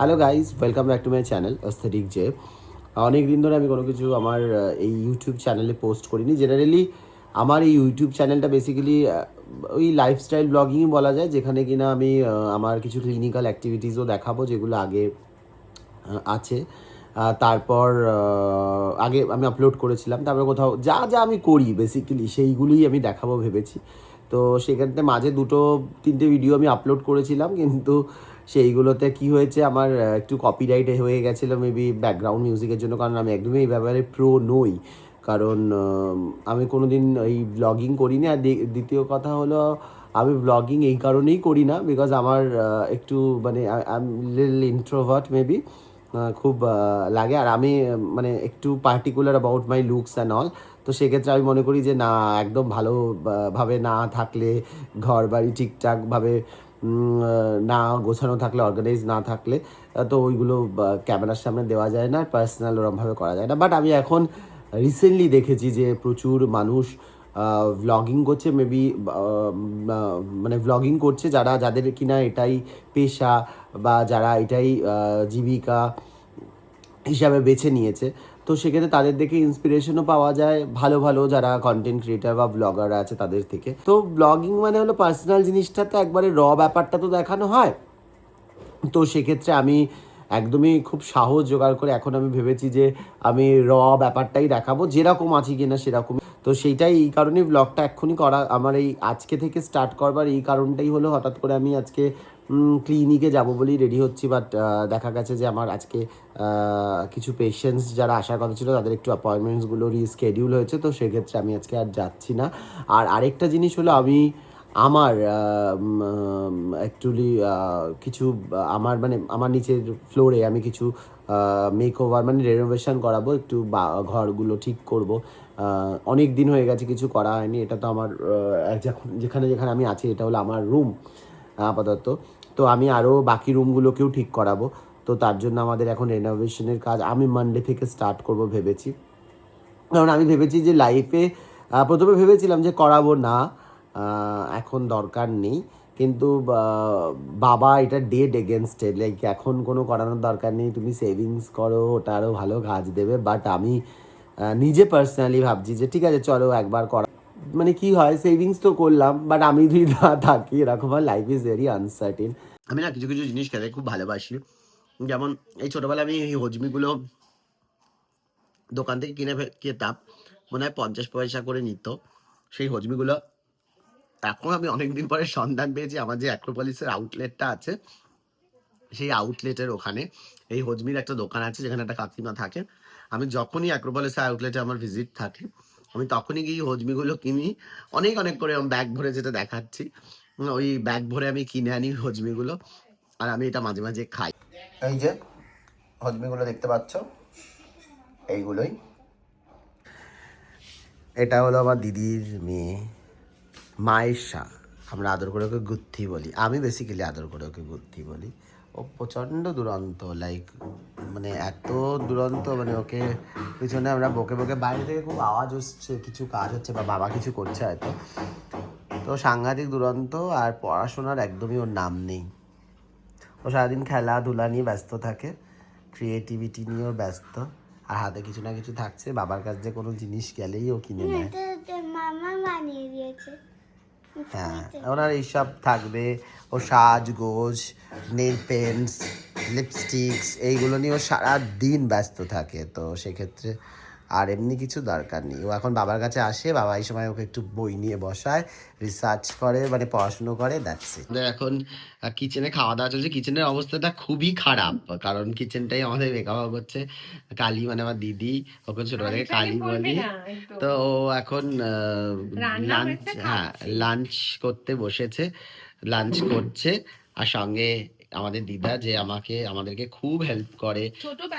Hello guys welcome back to my channel aesthetic J অনেক দিন ধরে আমি কোনো কিছু আমার এই ইউটিউব চ্যানেলে পোস্ট করিনি। জেনারেলি আমার এই ইউটিউব চ্যানেলটা বেসিক্যালি ওই লাইফস্টাইল ব্লগিংই বলা যায়, যেখানে কিনা আমি আমার কিছু ক্লিনিক্যাল অ্যাক্টিভিটিসও দেখাবো, যেগুলো আগে আছে। তারপর আগে আমি আপলোড করেছিলাম। তারপর কোথাও যা যা আমি করি বেসিক্যালি সেইগুলোই আমি দেখাবো ভেবেছি। তো সেখানতে মাঝে দুটো, তিনটে ভিডিও আমি আপলোড করেছিলাম, কিন্তু সেইগুলোতে কি হয়েছে? আমার একটু কপিরাইট হয়ে গেছিল মেবি ব্যাকগ্রাউন্ড মিউজিকের জন্য, কারণ আমি একদমই এই ব্যাপারে প্রো নই। কারণ আমি কোনো দিন এই ব্লগিং করিনি। আর দ্বিতীয় কথা হলো, আমি ব্লগিং এই কারণেই করি না বিকজ আমার একটু মানে লিল ইন্ট্রোভার্ট মেবি খুব লাগে। আর আমি মানে একটু particular about my looks and all তো সেক্ষেত্রে আমি মনে করি যে, না, একদম ভালোভাবে না থাকলে ঘর বাড়ি ঠিকঠাকভাবে না গোছানো থাকলে অর্গানাইজ না থাকলে তো ওইগুলো ক্যামেরার সামনে দেওয়া যায় না পার্সোনাল ওরমভাবে করা যায় না। বাট আমি এখন রিসেন্টলি দেখেছি যে প্রচুর মানুষ ভ্লগিং করছে মেবি মানে ভ্লগিং করছে যারা, যাদের কিনা এটাই পেশা বা যারা এটাই জীবিকা হিসাবে বেছে নিয়েছে। তো সেক্ষেত্রে তাদের দেখে ইন্সপিরেশনও পাওয়া যায় ভালো ভালো যারা কন্টেন্ট ক্রিয়েটার বা ব্লগার আছে তাদের থেকে। তো ব্লগিং মানে হলো পার্সোনাল জিনিসটা তো একবারে র ব্যাপারটা তো দেখানো হয়। তো সেক্ষেত্রে আমি একদমই খুব সাহস জোগাড় করে এখন আমি ভেবেছি যে আমি র ব্যাপারটাই দেখাবো, যেরকম আছি কিনা সেরকম তো সেইটাই এই কারণেই ব্লগটা এক্ষুনি করা, আমার এই আজকে থেকে স্টার্ট করবার এই কারণটাই হলো হঠাৎ করে আমি আজকে ক্লিনিকে যাব বলেই রেডি হচ্ছি বাট দেখা গেছে যে আমার আজকে কিছু পেশেন্টস যারা আসার কথা ছিল, তাদের একটু অ্যাপয়েন্টমেন্টসগুলো রিস্কেডিউল হয়েছে, তো সেক্ষেত্রে আমি আজকে আর যাচ্ছি না। আর আরেকটা জিনিস হলো, আমি আমার অ্যাকচুয়ালি কিছু, আমার মানে আমার নিচের ফ্লোরে আমি কিছু মেক ওভার মানে রেনোভেশন করাবো, একটু ঘরগুলো ঠিক করব। অনেক দিন হয়ে গেছে, কিছু করা হয়নি, এটা তো আমার যেখানে যেখানে আমি আছি, এটা হলো আমার রুম আপাতত। তো আমি আরও বাকি রুমগুলোকেও ঠিক করাবো। তো তার জন্য আমাদের এখন রেনোভেশনের কাজ আমি মানডে থেকে স্টার্ট করব ভেবেছি। কারণ আমি ভেবেছি যে লাইফে প্রথমে ভেবেছিলাম যে করাবো না এখন দরকার নেই। কিন্তু বাবা এটা ডেড এগেনস্টে লাইক এখন কোনো করানোর দরকার নেই। তুমি সেভিংস করো, ওটা আরও ভালো কাজ দেবে। বাট আমি নিজে পার্সোনালি ভাবছি যে ঠিক আছে, চলো একবার করা মানে কি হয় সেভিংস তো করলাম বাট আমি যদি না থাকি, এরকম লাইফ ইজ ভেরি আনসার্টিন আমি না কিছু কিছু জিনিস খেতে খুব ভালোবাসি। যেমন এই ছোটোবেলায় আমি এই হজমিগুলো দোকান থেকে কিনে খেতাম, মনে হয় পঞ্চাশ পয়সা করে নিত। সেই হজমিগুলো এখন আমি অনেকদিন পরে সন্ধান পেয়েছি, আমার যে অ্যাক্রোপলিসের আউটলেটটা আছে, সেই আউটলেটের ওখানে। এই হজমির একটা দোকান আছে, যেখানে একটা কাকিমা থাকে। আমি যখনই অ্যাক্রোপলিসের আউটলেটে আমার ভিজিট থাকে আমি তখনই গিয়ে হজমিগুলো কিনি। অনেক অনেক করে ব্যাগ ভরে যেটা দেখাচ্ছি। ওই ব্যাগ ভরে আমি কিনে আনি হজমিগুলো। আর আমি এটা মাঝে মাঝে খাই। এই যে, হজমিগুলো দেখতে পাচ্ছ? এইগুলোই। এটা হলো আমার দিদির মেয়ে মায়েশা আমরা আদর করে ওকে গুত্থি বলি। আমি বেসিক্যালি আদর করে ওকে গুত্থি বলি। ও প্রচণ্ড দুরন্ত লাইক মানে এত দুরন্ত মানে ওকে পিছনে আমরা বকে বকে বাইরে থেকে খুব আওয়াজ হচ্ছে কিছু কাজ হচ্ছে বা বাবা কিছু করছে হয়তো। তো সাংঘাতিক দুরন্ত আর পড়াশোনার একদমই ওর নাম নেই। ও সারাদিন খেলাধুলা নিয়ে ব্যস্ত থাকে ক্রিয়েটিভিটি নিয়েও ব্যস্ত আর হাতে কিছু না কিছু থাকছে বাবার কাছে যে কোনো জিনিস গেলেই ও কিনে নেয়। মামা বানিয়ে দিয়েছে। হ্যাঁ ওনার এইসব থাকবে। ও সাজগোজ নেল পেন্টস লিপস্টিক্স এইগুলো নিয়ে ও সারাদিন ব্যস্ত থাকে তো সেক্ষেত্রে আর এমনি কিছু দরকার নেই। ও এখন বাবার কাছে আসে বাবা এই সময় ওকে একটু বই নিয়ে বসায় রিসার্চ করে মানে পড়াশুনো করে দেখছে এখন কিচেনে খাওয়া দাওয়া চলছে কিচেনের অবস্থাটা খুবই খারাপ। কারণ কিচেনটাই আমাদের মেকআপ করছে কালি মানে আমার দিদি ওকে ছোটবেলা থেকে কালি বলি। তো ও এখন লাঞ্চ হ্যাঁ লাঞ্চ করতে বসেছে লাঞ্চ করছে আর সঙ্গে আমাদের দিদা যে আমাকে আমাদেরকে খুব হেল্প করে।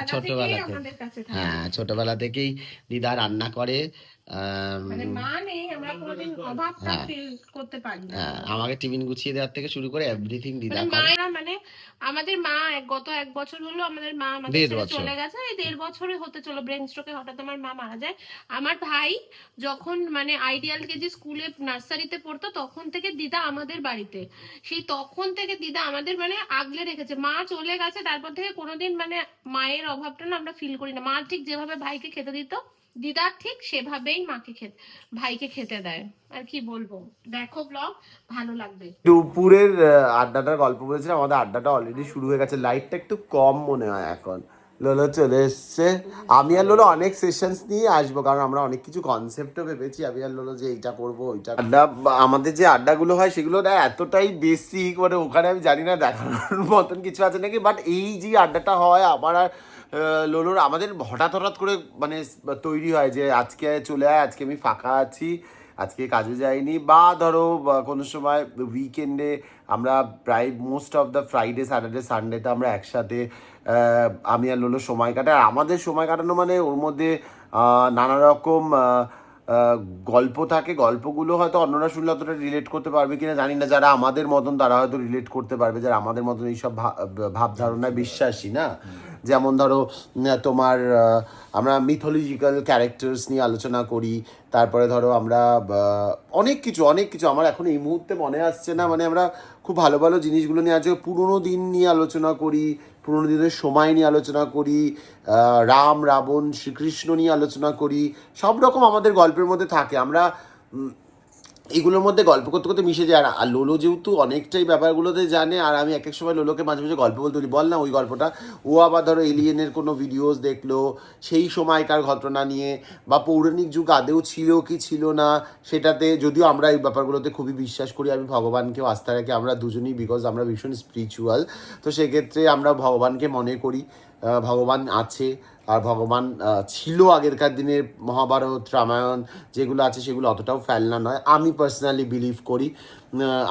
ছোটবেলা থাকে। হ্যাঁ ছোটবেলা থেকেই দিদা রান্না করে। আম, মানে হ্যাঁ। হ্যাঁ, আমাকে টিফিন গুছিয়ে দেওয়ার থেকে শুরু করে এভরিথিং দিদা মানে মানে আমাদের মা গত এক বছর হলো আমাদের মা আমাদের। চলে গেছে এই দেড় বছরে হতে চলো ব্রেন স্ট্রোকে হঠাৎ আমার মা মারা যায়। আমার ভাই যখন মানে আইডিয়াল কেজি স্কুলে নার্সারিতে পড়তো তখন থেকে দিদা আমাদের বাড়িতে। সেই তখন থেকে দিদা আমাদের মানে আগলে রেখেছে। মা চলে গেছে তারপর থেকে কোনোদিন মানে মায়ের অভাবটা না আমরা ফিল করি না। মা ঠিক যেভাবে ভাইকে খেতে দিত দিদা ঠিক সেভাবেই মাকে খেতে, ভাইকে খেতে দেয়। আর কি বলব? দেখো ব্লগ ভালো লাগবে। দুপুরের আড্ডাটার গল্প বলেছিলাম, আমাদের আড্ডাটা অলরেডি শুরু হয়ে গেছে। লাইটটা একটু কম মনে হয় এখন। লোলো চলে এসছে। আমি আর লোলো অনেক সেশনস নিয়ে আসব, কারণ আমরা অনেক কিছু কনসেপ্টও ভেবেছি। আমি আর লোলো যে এইটা করব, ওইটা আড্ডা আমাদের যে আড্ডাগুলো হয়, সেগুলো না এতটাই বেসিক মানে ওখানে আমি জানি না, দেখানোর মতন কিছু আছে নাকি? বাট এই যে আড্ডাটা হয়, আমার আর লোলোর, আমাদের হঠাৎ হঠাৎ করে মানে তৈরি হয় যে আজকে চলে আয়, আজকে আমি ফাঁকা আছি, আজকে কাজে যাইনি। বা ধরো কোনো সময় উইকেন্ডে আমরা প্রায় most of the Friday Saturday সানডেতে আমরা একসাথে আমি আর লোলো সময় কাটাই আর আমাদের সময় কাটানো মানে ওর মধ্যে নানা রকম গল্প থাকে। গল্পগুলো হয়তো অন্যরা শুনলে অতটা রিলেট করতে পারবে কিনা জানি না। যারা আমাদের মতন তারা হয়তো রিলেট করতে পারবে। যারা আমাদের মতন এইসব ভাবধারণায় বিশ্বাসী, না? যেমন ধরো তোমার আমরা মিথোলজিক্যাল ক্যারেক্টার্স নিয়ে আলোচনা করি, তারপরে ধরো আমরা অনেক কিছু অনেক কিছু। আমার এখন এই মুহূর্তে মনে আসছে না মানে আমরা খুব ভালো ভালো জিনিসগুলো নিয়ে আজকে পুরোনো দিন নিয়ে আলোচনা করি, পুরোনো দিনের সময় নিয়ে আলোচনা করি রাম, রাবণ, শ্রীকৃষ্ণ নিয়ে আলোচনা করি, সব রকম আমাদের গল্পের মধ্যে থাকে। আমরা এইগুলোর মধ্যে গল্প করতে করতে মিশে যায় আর- লোলো যেহেতু অনেকটাই ব্যাপারগুলোতে জানে, আর আমি এক এক সময় লোলোকে মাঝে মাঝে গল্প বলতে বলি। না ওই গল্পটা। ও আবার ধরো এলিয়েনের কোনো ভিডিওস দেখল, সেই সময়কার ঘটনা নিয়ে, বা পৌরাণিক যুগ আদেও ছিল কি ছিল না, সেটাতে যদিও আমরা এই ব্যাপারগুলোতে খুবই বিশ্বাস করি, আমি ভগবানকেও আস্থা রাখি, আমরা দুজনেই বিকজ আমরা ভীষণ স্পিরিচুয়াল তো সেক্ষেত্রে আমরা ভগবানকে মনে করি। ভগবান আছে আর ভগবান ছিল আগেরকার দিনের মহাভারত রামায়ণ যেগুলো আছে সেগুলো অতটাও ফেলনা নয়। আমি পার্সোনালি বিলিভ করি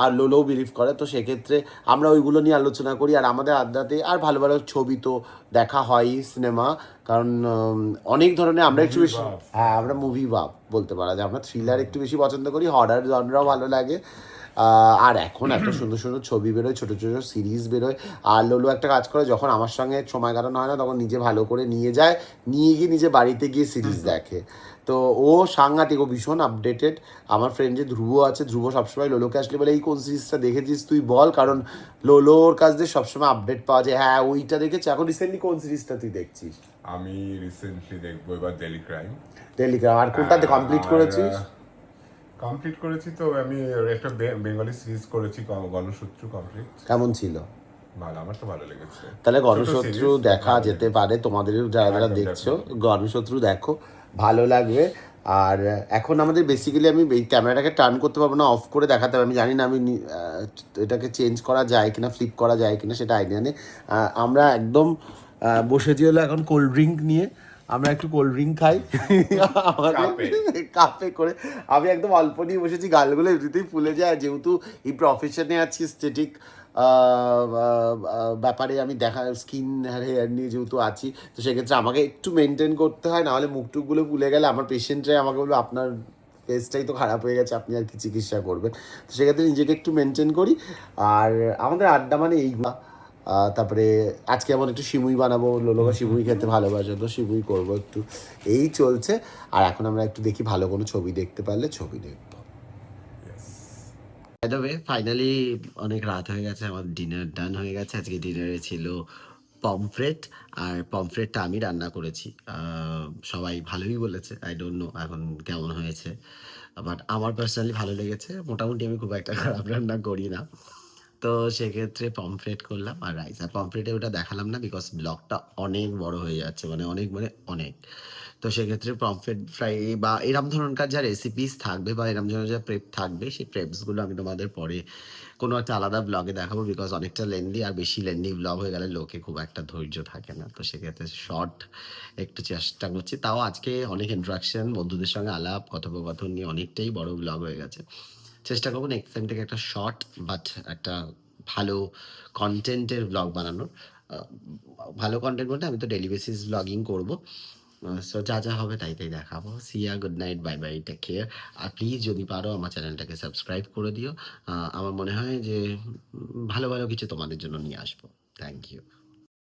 আর লোলোও বিলিভ করে। তো সেক্ষেত্রে আমরা ওইগুলো নিয়ে আলোচনা করি। আর আমাদের আড্ডাতে আর ভালো ভালো ছবি তো দেখা হয় সিনেমা কারণ অনেক ধরনের আমরা একটু বেশি হ্যাঁ আমরা মুভি বা বলতে পারা যায়। আমরা থ্রিলার একটু বেশি পছন্দ করি হরার জনরাও ভালো লাগে। আর এখন এত সুন্দর সুন্দর ছবি বেরোয় ছোটো ছোটো সিরিজ বেরোয়। আর লোলো একটা কাজ করে যখন আমার সঙ্গে সময় কাটানো হয় না তখন নিজে ভালো করে নিয়ে যায় নিয়ে গিয়ে নিজে বাড়িতে গিয়ে সিরিজ দেখে। তো ও সাংঘাতিক ও ভীষণ আপডেটেড আমার ফ্রেন্ড যে ধ্রুব আছে ধ্রুব সবসময় লোলোকে আসলে বলে এই কোন সিরিজটা দেখেছিস তুই বল? কারণ লোলোর কাছ দিয়ে সবসময় আপডেট পাওয়া যায় হ্যাঁ ওইটা দেখেছি এখন রিসেন্টলি কোন সিরিজটা তুই দেখছিস? আমি রিসেন্টলি দেখব এবার ডেলি ক্রাইম টেলিগ্রাম আর কোনটাতে কমপ্লিট করেছিস? কমপ্লিট করেছি তো আমি একটা বেঙ্গলি সিরিজ করেছি গণসূত্র কমপ্লিট কেমন ছিল? ভালো আমার তো ভালো লেগেছে। তাহলে গণশত্রু দেখা যেতে পারে তোমাদের যারা যারা দেখছ গণশত্রু দেখো ভালো লাগবে। আর এখন আমাদের বেসিক্যালি আমি এই ক্যামেরাটাকে টার্ন করতে পারব না অফ করে দেখাতে হবে। আমি জানি না আমি এটাকে চেঞ্জ করা যায় কিনা ফ্লিপ করা যায় কিনা সেটা আইডিয়া নেই। আমরা একদম বসে হলো এখন কোল্ড ড্রিঙ্ক নিয়ে। আমরা একটু কোল্ড ড্রিঙ্ক খাই। কাপে। করে। আমি একদম অল্প নিয়ে বসেছি গালগুলো এমনিতেই ফুলে যায়। যেহেতু এই প্রফেশনে আছি স্টেটিক ব্যাপারে আমি দেখা স্কিন হেয়ার নিয়ে যেহেতু আছি তো সেক্ষেত্রে আমাকে একটু মেনটেন করতে হয়। নাহলে মুখ টুকগুলো ফুলে গেলে আমার পেশেন্টরাই আমাকে বলবে আপনার ফেসটাই তো খারাপ হয়ে গেছে আপনি আর কি চিকিৎসা করবেন? তো সেক্ষেত্রে নিজেকে একটু মেনটেন করি। আর আমাদের আড্ডা মানে এইগুলা। তারপরে আজকে এমন একটু সিমুই বানাবো, লোলোকা সিমুই খেতে ভালোবাসে, তো সিমুই করব একটু। এই চলছে। আর এখন আমরা একটু দেখি ভালো কোনো ছবি দেখতে পারলে ছবি দেখব। ফাইনালি অনেক রাত হয়ে গেছে, আমার ডিনার ডান হয়ে গেছে। আজকে ডিনারে ছিল পমফ্রেট আর পমফ্রেটটা আমি রান্না করেছি। সবাই ভালোই বলেছে আই ডোন্ট নো এখন কেমন হয়েছে। বাট আমার পার্সোনালি ভালো লেগেছে। মোটামুটি আমি খুব একটা খারাপ রান্না করি না। তো সেক্ষেত্রে পমফ্রেট করলাম আর রাইস আর পমফ্রেটে ওটা দেখালাম না বিকজ ব্লগটা অনেক বড় হয়ে যাচ্ছে মানে অনেক মানে অনেক। তো সেক্ষেত্রে পমফ্রেট ফ্রাই বা এরম ধরনকার যা রেসিপিস থাকবে বা এরম ধরনের যা প্রেপ থাকবে, সেই প্রেপসগুলো আমি তোমাদের পরে কোনো একটা আলাদা ব্লগে দেখাবো বিকজ অনেকটা লেন্দি আর বেশি লেন্দি ব্লগ হয়ে গেলে লোকে খুব একটা ধৈর্য থাকে না। তো সেক্ষেত্রে শর্ট একটু চেষ্টা করছি। তাও আজকে অনেক ইন্টারাকশন বন্ধুদের সঙ্গে আলাপ, কথোপকথন নিয়ে অনেকটাই বড় ব্লগ হয়ে গেছে। চেষ্টা করব নেক্সট টাইম থেকে একটা শর্ট বাট একটা ভালো কন্টেন্টের ব্লগ বানানোর। ভালো কন্টেন্ট বলতে আমি তো ডেলি বেসিস ব্লগিং করব। সো যা যা হবে তাই তাই দেখাবো। See ya good night bye bye take care R please যদি পারো আমার চ্যানেলটাকে সাবস্ক্রাইব করে দিও। আমার মনে হয় যে ভালো ভালো কিছু তোমাদের জন্য নিয়ে আসব। Thank you